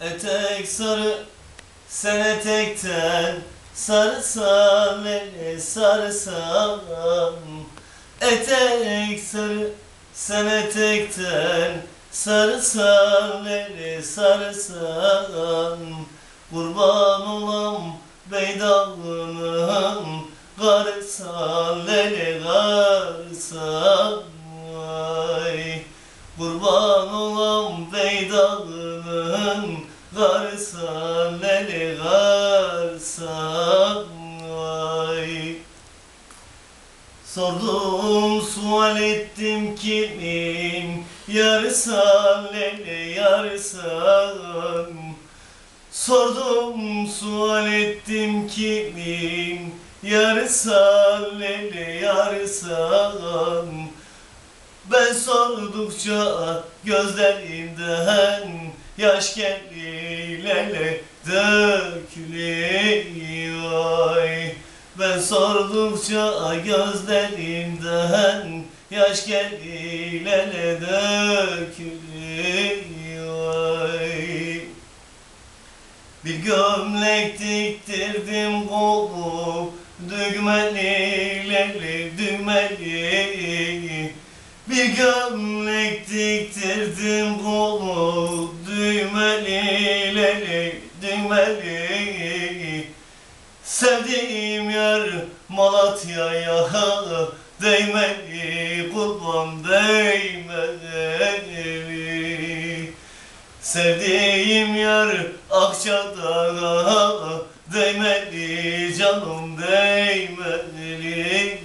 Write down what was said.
Etek sarı sen etekten sarısan beni sarısan Etek sarı sen etekten sarısan beni sarısan Kurban olam beydallının Garsan beni garsan Ay. Kurban olam beydallının Garsan beni garsan Ay. Sordum sual ettim kimim Yarısan lele yarısan Sordum sual ettim kimim Yarısan lele yarısan Ben sordukça gözlerimden Yaş geldi lele dökülüyor. Ben sordukça gözlerimden Yaş geldi lele dökülüyor. Bir gömlek diktirdim kolu Düğmeli leli düğmeli Bir gömlek diktirdim kolu düğmeli Sevdiğim yer Malatya'ya Değmeli kurban değmeli Sevdiğim yer Akçadağ'a Değmeli canım değmeli